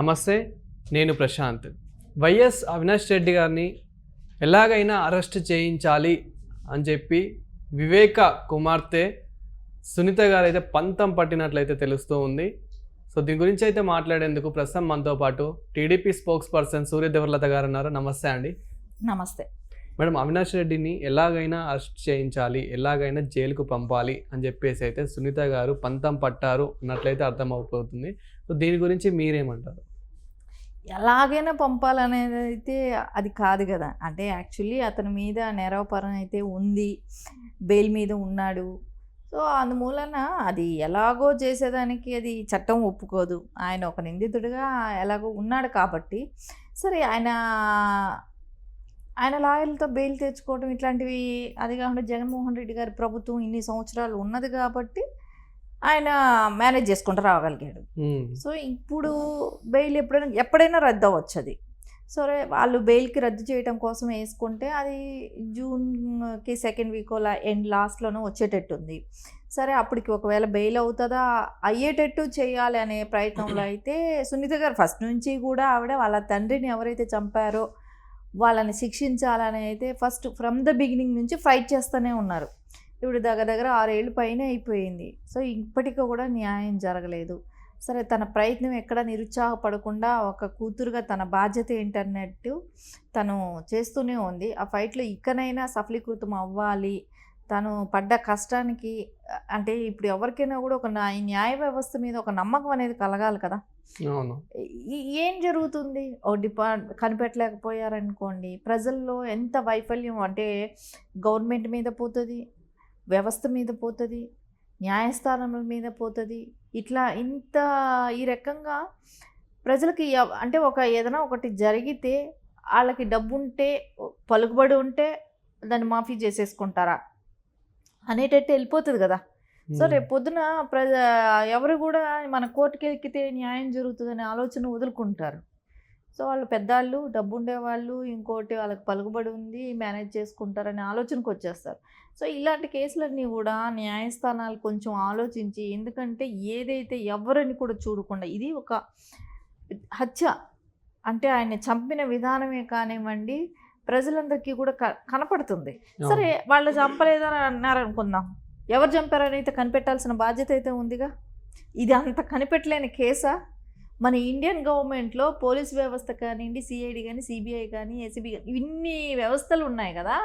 నమస్తే నేను ప్రశాంత్. వైఎస్ అవినాష్ రెడ్డి గారిని ఎలాగైనా అరెస్ట్ చేయించాలి అని చెప్పి వివేక కుమార్తె సునీత గారు అయితే పంతం పట్టినట్లయితే తెలుస్తూ ఉంది. సో దీని గురించి అయితే మాట్లాడేందుకు ప్రస్తుతం మనతో పాటు టీడీపీ స్పోక్స్ పర్సన్ సూర్యదేవర్లత గారు ఉన్నారు. నమస్తే అండి. నమస్తే. మేడం అవినాష్ రెడ్డిని ఎలాగైనా అరెస్ట్ చేయించాలి ఎలాగైనా జైలుకు పంపాలి అని చెప్పేసి అయితే సునీత గారు పంతం పట్టారు అన్నట్లయితే అర్థమైపోతుంది సో దీని గురించి మీరేమంటారు? ఎలాగైనా పంపాలనేది అయితే అది కాదు కదా. అంటే యాక్చువల్లీ అతని మీద నేరవపరం అయితే ఉంది. బెయిల్ మీద ఉన్నాడు. సో అందుమూలన అది ఎలాగో చేసేదానికి అది చట్టం ఒప్పుకోదు. ఆయన ఒక నిందితుడిగా ఎలాగో ఉన్నాడు కాబట్టి. సరే ఆయన ఆయన లాయర్లతో బెయిల్ తెచ్చుకోవడం ఇట్లాంటివి అది కాకుండా జగన్మోహన్ రెడ్డి గారి ప్రభుత్వం ఇన్ని సంవత్సరాలు ఉన్నది కాబట్టి ఆయన మేనేజ్ చేసుకుంటూ రాగలిగాడు. సో ఇప్పుడు బెయిల్ ఎప్పుడైనా ఎప్పుడైనా రద్దు అవ్వచ్చు అది. సరే వాళ్ళు బెయిల్కి రద్దు చేయడం కోసం వేసుకుంటే అది జూన్కి సెకండ్ వీక్ ఎండ్ లాస్ట్లోనూ వచ్చేటట్టు ఉంది. సరే అప్పటికి ఒకవేళ బెయిల్ అవుతుందా అయ్యేటట్టు చేయాలి అనే ప్రయత్నంలో అయితే సునీత గారు ఫస్ట్ నుంచి కూడా ఆవిడ వాళ్ళ తండ్రిని ఎవరైతే చంపారో వాళ్ళని శిక్షించాలని అయితే ఫస్ట్ ఫ్రమ్ ద బిగినింగ్ నుంచి ఫైట్ చేస్తూనే ఉన్నారు. ఇప్పుడు దగ్గర దగ్గర ఆరేళ్ళు పైన అయిపోయింది. సో ఇప్పటికీ కూడా న్యాయం జరగలేదు. సరే తన ప్రయత్నం ఎక్కడ నిరుత్సాహపడకుండా ఒక కూతురుగా తన బాధ్యత ఏంటన్నట్టు తను చేస్తూనే ఉంది. ఆ ఫైట్లో ఇకనైనా సఫలీకృతం అవ్వాలి. తను పడ్డ కష్టానికి అంటే ఇప్పుడు ఎవరికైనా కూడా ఒక న్యాయ వ్యవస్థ మీద ఒక నమ్మకం అనేది కలగాలి కదా. ఏం జరుగుతుంది? ఓ డిపార్ట్ కనిపెట్టలేకపోయారనుకోండి. ప్రజల్లో ఎంత వైఫల్యం అంటే గవర్నమెంట్ మీద పోతుంది. వ్యవస్థ మీద పోతుంది న్యాయస్థానముల మీద పోతుంది. ఇట్లా ఇంత ఈ రకంగా ప్రజలకి అంటే ఒక ఏదైనా ఒకటి జరిగితే వాళ్ళకి డబ్బు ఉంటే పలుకుబడి ఉంటే దాన్ని మాఫీ చేసేసుకుంటారా? అనేటట్టు వెళ్ళిపోతుంది కదా. సో రేపు పొద్దున ప్ర ఎవరు కూడా మన కోర్టుకి ఎక్కితే న్యాయం జరుగుతుందనే ఆలోచన వదులుకుంటారు. సో వాళ్ళు పెద్దవాళ్ళు డబ్బు ఉండేవాళ్ళు ఇంకోటి వాళ్ళకి పలుకుబడి ఉంది మేనేజ్ చేసుకుంటారనే ఆలోచనకు వచ్చేస్తారు. సో ఇలాంటి కేసులన్నీ కూడా న్యాయస్థానాలు కొంచెం ఆలోచించి ఎందుకంటే ఏదైతే ఎవరని కూడా చూడకుండా ఇది ఒక హత్య. అంటే ఆయన చంపిన విధానమే కానివ్వండి ప్రజలందరికీ కూడా కనపడుతుంది. సరే వాళ్ళు చంపలేదని అన్నారు అనుకుందాం ఎవరు చంపారని అయితే కనిపెట్టాల్సిన బాధ్యత అయితే ఉందిగా? ఇది అంత కనిపెట్టలేని కేసా? మన ఇండియన్ గవర్నమెంట్లో పోలీస్ వ్యవస్థ కానివ్వండి సిఐడి కానీ సిబిఐ కానీ ఏసీబీ కానీ ఇన్ని వ్యవస్థలు ఉన్నాయి కదా.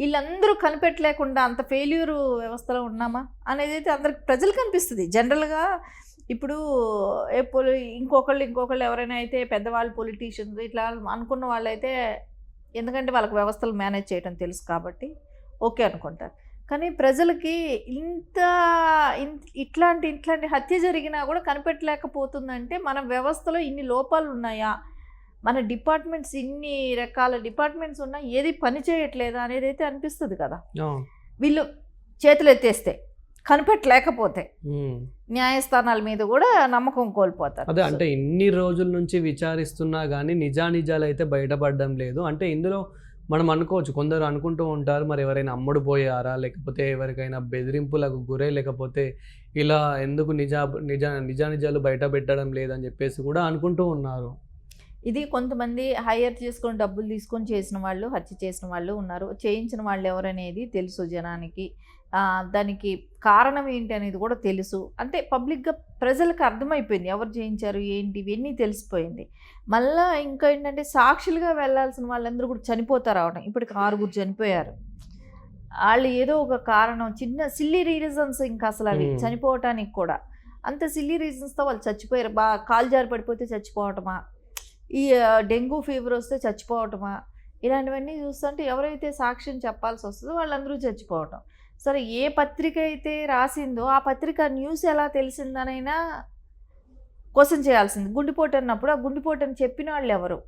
వీళ్ళందరూ కనిపెట్టలేకుండా అంత ఫెయిల్యూర్ వ్యవస్థలో ఉన్నామా? అనేది అయితే అందరికి ప్రజలకు అనిపిస్తుంది జనరల్గా ఇప్పుడు ఏ పోలి ఇంకొకళ్ళు ఇంకొకళ్ళు ఎవరైనా అయితే పెద్దవాళ్ళు పొలిటీషియన్స్ ఇట్లా అనుకున్న వాళ్ళైతే ఎందుకంటే వాళ్ళకి వ్యవస్థలు మేనేజ్ చేయడం తెలుసు కాబట్టి ఓకే అనుకుంటారు. కానీ ప్రజలకి ఇంత ఇన్- ఇట్లాంటి ఇట్లాంటి హత్య జరిగినా కూడా కనిపెట్టలేకపోతుందంటే మన వ్యవస్థలో ఇన్ని లోపాలు ఉన్నాయా మన డిపార్ట్మెంట్స్ ఇన్ని రకాల డిపార్ట్మెంట్స్ ఉన్నా ఏది పని చేయట్లేదా అనేది అయితే అనిపిస్తుంది కదా. వీళ్ళు చేతులు ఎత్తేస్తే కనిపెట్టలేకపోతే. న్యాయస్థానాల మీద కూడా నమ్మకం కోల్పోతారు అదే అంటే ఇన్ని రోజుల నుంచి విచారిస్తున్నా కానీ నిజానిజాలు అయితే బయటపడడం లేదు అంటే ఇందులో మనం అనుకోవచ్చు కొందరు అనుకుంటూ ఉంటారు మరి ఎవరైనా అమ్ముడు పోయారా లేకపోతే ఎవరికైనా బెదిరింపులకు గురై లేకపోతే ఇలా ఎందుకు నిజా నిజా నిజానిజాలు బయట పెట్టడం లేదని చెప్పేసి కూడా అనుకుంటూ ఉన్నారు. ఇది కొంతమంది హైయర్ చేసుకొని డబ్బులు తీసుకొని చేసిన వాళ్ళు హత్య చేసిన వాళ్ళు ఉన్నారు. చేయించిన వాళ్ళు ఎవరనేది తెలుసు జనానికి. దానికి కారణం ఏంటి అనేది కూడా తెలుసు. అంటే పబ్లిక్గా ప్రజలకు అర్థమైపోయింది. ఎవరు చేయించారు ఏంటి ఇవన్నీ తెలిసిపోయింది. మళ్ళా ఇంకా ఏంటంటే సాక్షులుగా వెళ్ళాల్సిన వాళ్ళందరూ కూడా చనిపోతారు అవడం ఇప్పటికి ఆరుగురు చనిపోయారు. వాళ్ళు ఏదో ఒక కారణం చిన్న సిల్లీ రీజన్స్ ఇంకా అసలు అవి. చనిపోవటానికి కూడా. అంత సిల్లీ రీజన్స్తో వాళ్ళు చచ్చిపోయారు. బాగా కాలు జారి పడిపోతే చచ్చిపోవటమా? ఈ డెంగ్యూ ఫీవర్ వస్తే చచ్చిపోవటమా? ఇలాంటివన్నీ చూస్తుంటే ఎవరైతే సాక్ష్యం చెప్పాల్సి వస్తుందో వాళ్ళందరూ చచ్చిపోవటం. సరే ఏ పత్రిక అయితే రాసిందో ఆ పత్రిక న్యూస్ ఎలా తెలిసిందనైనా క్వశ్చన్ చేయాల్సింది. గుండెపోటు అన్నప్పుడు ఆ గుండెపోటు అని చెప్పిన వాళ్ళు ఎవరు?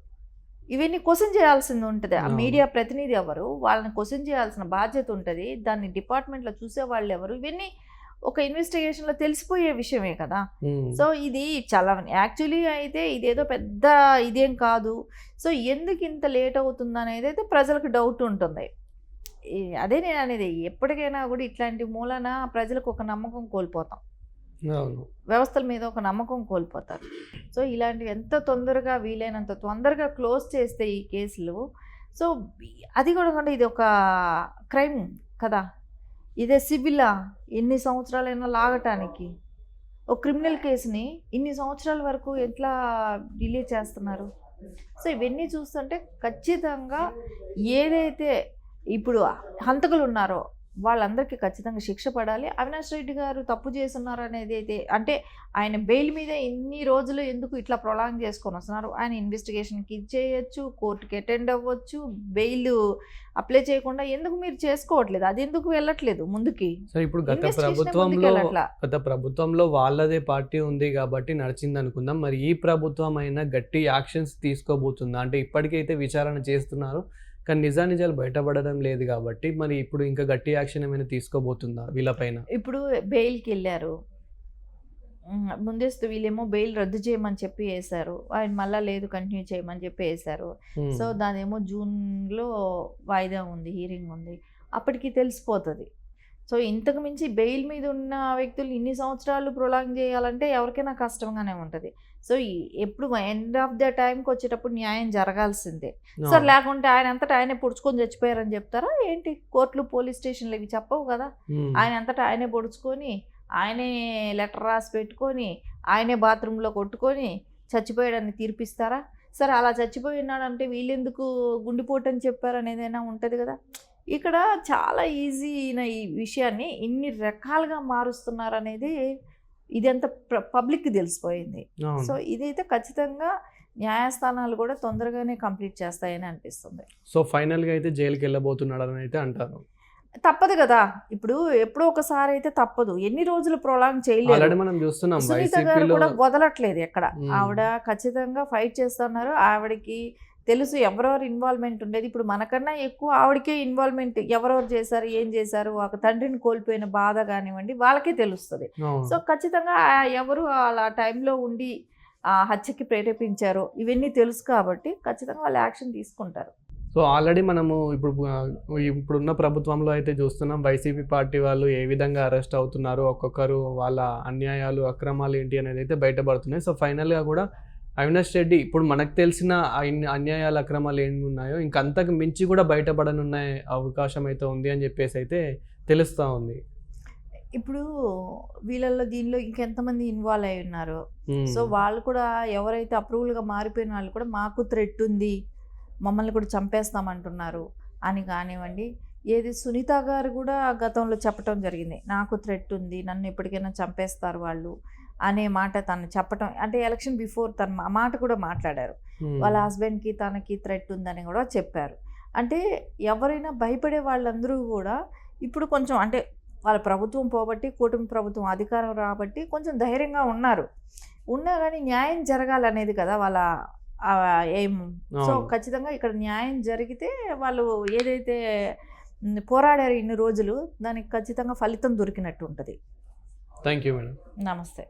ఇవన్నీ క్వశ్చన్ చేయాల్సింది ఉంటుంది. ఆ. మీడియా ప్రతినిధి ఎవరు? వాళ్ళని క్వశ్చన్ చేయాల్సిన బాధ్యత ఉంటుంది. దాన్ని డిపార్ట్మెంట్లో చూసే వాళ్ళు ఎవరు? ఇవన్నీ ఒక ఇన్వెస్టిగేషన్లో తెలిసిపోయే విషయమే కదా. సో ఇది చాలా యాక్చువల్లీ అయితే ఇదేదో పెద్ద ఇదేం కాదు. సో ఎందుకు ఇంత లేట్ అవుతుంది అనేది అయితే ప్రజలకు డౌట్ ఉంటుంది. అదే నేను అనేది ఎప్పటికైనా కూడా ఇట్లాంటి మూలన ప్రజలకు ఒక నమ్మకం కోల్పోతాం. వ్యవస్థల మీద ఒక నమ్మకం కోల్పోతారు. సో ఇలాంటివి ఎంత తొందరగా వీలైనంత తొందరగా క్లోజ్ చేస్తే ఈ కేసులు. సో అది కూడా ఇది ఒక క్రైమ్ కదా. ఇదే సివిలా ఎన్ని సంవత్సరాలైనా లాగటానికి. ఒక క్రిమినల్ కేసుని ఇన్ని సంవత్సరాల వరకు ఎట్లా డిలే చేస్తున్నారు? సో ఇవన్నీ చూస్తుంటే ఖచ్చితంగా ఏదైతే ఇప్పుడు హంతకులు ఉన్నారో వాళ్ళందరికీ ఖచ్చితంగా శిక్ష పడాలి. అవినాష్ రెడ్డి గారు తప్పు చేస్తున్నారు అనేది అయితే అంటే ఆయన బెయిల్ మీద ఇన్ని రోజులు ఎందుకు ఇట్లా ప్రొలాంగ్ చేసుకొని వస్తున్నారు? ఆయన ఇన్వెస్టిగేషన్కి ఇచ్చేయచ్చు కోర్టుకి అటెండ్ అవ్వచ్చు బెయిల్ అప్లై చేయకుండా ఎందుకు మీరు చేసుకోవట్లేదు? అది ఎందుకు వెళ్ళట్లేదు ముందుకి? సో ఇప్పుడు గత ప్రభుత్వంలో. గత ప్రభుత్వంలో వాళ్ళదే పార్టీ ఉంది కాబట్టి నడిచింది అనుకుందాం మరి ఈ ప్రభుత్వం అయినా గట్టి యాక్షన్స్ తీసుకోబోతుందా? అంటే ఇప్పటికైతే విచారణ చేస్తున్నారు. కానీ నిజానిజాలు బయటపడడం లేదు కాబట్టి మరి ఇప్పుడు ఇంకా గట్టి యాక్షన్ ఏమైనా తీసుకోబోతుందా వీళ్ళపైన ఇప్పుడు బెయిల్కి వెళ్ళారు ముందస్తు వీళ్ళేమో బెయిల్ రద్దు చేయమని చెప్పి వేశారు. ఆయన మళ్ళీ లేదు కంటిన్యూ చేయమని చెప్పి వేశారు. సో దానేమో జూన్లో వాయిదా ఉంది హీరింగ్ ఉంది. అప్పటికి తెలిసిపోతుంది. సో ఇంతకు మించి బెయిల్ మీద ఉన్న వ్యక్తులు ఇన్ని సంవత్సరాలు ప్రొలాంగ్ చేయాలంటే ఎవరికైనా కష్టంగానే ఉంటుంది. సో ఎప్పుడు ఎండ్ ఆఫ్ ద టైంకి వచ్చేటప్పుడు న్యాయం జరగాల్సిందే. సార్ అవును. లేకుంటే ఆయన అంతటా ఆయనే పుడుచుకొని చచ్చిపోయారని చెప్తారా? ఏంటి? కోర్టులు పోలీస్ స్టేషన్లు ఇవి చెప్పవు కదా. ఆయన అంతటా ఆయనే పొడుచుకొని ఆయనే లెటర్ రాసి పెట్టుకొని ఆయనే బాత్రూంలో కొట్టుకొని చచ్చిపోయాడని తీర్పిస్తారా? సరే అలా చచ్చిపోయి ఉన్నాడంటే వీళ్ళెందుకు గుండెపోటు అని చెప్పారు అనేది అయినా ఉంటుంది కదా. ఇక్కడ చాలా ఈజీ అయిన ఈ విషయాన్ని ఇన్ని రకాలుగా మారుస్తున్నారు అనేది ఇదంతా పబ్లిక్కి తెలిసిపోయింది. సో ఇదైతే ఖచ్చితంగా న్యాయస్థానాలు కూడా తొందరగానే కంప్లీట్ చేస్తాయని అనిపిస్తుంది. సో ఫైనల్గా అయితే జైలుకి వెళ్ళబోతున్నాడని అయితే అంటారు. తప్పదు కదా! ఇప్పుడు ఎప్పుడో ఒకసారి అయితే తప్పదు. ఎన్ని రోజులు ప్రొలాంగ్ చేయలేదు మనం చూస్తున్నాం సునీత గారు కూడా వదలట్లేదు ఎక్కడ. ఆవిడ ఖచ్చితంగా ఫైట్ చేస్తున్నారు. ఆవిడకి తెలుసు ఎవరెవరు ఇన్వాల్వ్మెంట్ ఉండేది. ఇప్పుడు మనకన్నా ఎక్కువ ఆవిడకే ఇన్వాల్వ్మెంట్ ఎవరెవరు చేశారు ఏం చేశారు ఒక తండ్రిని కోల్పోయిన బాధ కానివ్వండి వాళ్ళకే తెలుస్తుంది. సో ఖచ్చితంగా ఎవరు అలా టైంలో ఉండి ఆ హత్యకి ప్రేరేపించారో ఇవన్నీ తెలుసు కాబట్టి ఖచ్చితంగా వాళ్ళు యాక్షన్ తీసుకుంటారు. సో ఆల్రెడీ మనము ఇప్పుడు ఇప్పుడున్న ప్రభుత్వంలో అయితే చూస్తున్నాం వైసీపీ పార్టీ వాళ్ళు ఏ విధంగా అరెస్ట్ అవుతున్నారు ఒక్కొక్కరు వాళ్ళ అన్యాయాలు అక్రమాలు ఏంటి అనేది అయితే బయటపడుతున్నాయి. సో ఫైనల్గా కూడా అవినాష్ రెడ్డి ఇప్పుడు మనకు తెలిసిన అన్యాయాలు అక్రమాలు ఏమి ఉన్నాయో ఇంకా అంతకు మించి కూడా బయటపడనున్న అవకాశం అయితే ఉంది అని చెప్పేసి అయితే తెలుస్తూ ఉంది. ఇప్పుడు వీళ్ళల్లో దీనిలో ఇంకెంతమంది ఇన్వాల్వ్ అయి ఉన్నారు. సో వాళ్ళు కూడా ఎవరైతే అప్రూవల్గా మారిపోయిన వాళ్ళు కూడా మాకు థ్రెట్ ఉంది మమ్మల్ని కూడా చంపేస్తామంటున్నారు అని కానివ్వండి. ఏది సునీత గారు కూడా గతంలో చెప్పటం జరిగింది నాకు థ్రెట్ ఉంది నన్ను ఎప్పటికైనా చంపేస్తారు వాళ్ళు అనే మాట తను చెప్పటం అంటే ఎలక్షన్ బిఫోర్ తను మాట కూడా మాట్లాడారు. వాళ్ళ హస్బెండ్కి తనకి థ్రెట్ ఉందని కూడా చెప్పారు. అంటే ఎవరైనా భయపడే వాళ్ళందరూ కూడా ఇప్పుడు కొంచెం అంటే వాళ్ళ ప్రభుత్వం పోబట్టి కూటమి ప్రభుత్వం అధికారం రాబట్టి కొంచెం ధైర్యంగా ఉన్నారు. ఉన్నా కానీ న్యాయం జరగాలనేది కదా వాళ్ళ ఎయిమ్. సో. ఖచ్చితంగా ఇక్కడ న్యాయం జరిగితే వాళ్ళు ఏదైతే పోరాడారు ఇన్ని రోజులు దానికి ఖచ్చితంగా ఫలితం దొరికినట్టు ఉంటుంది. Thank you madam. నమస్తే.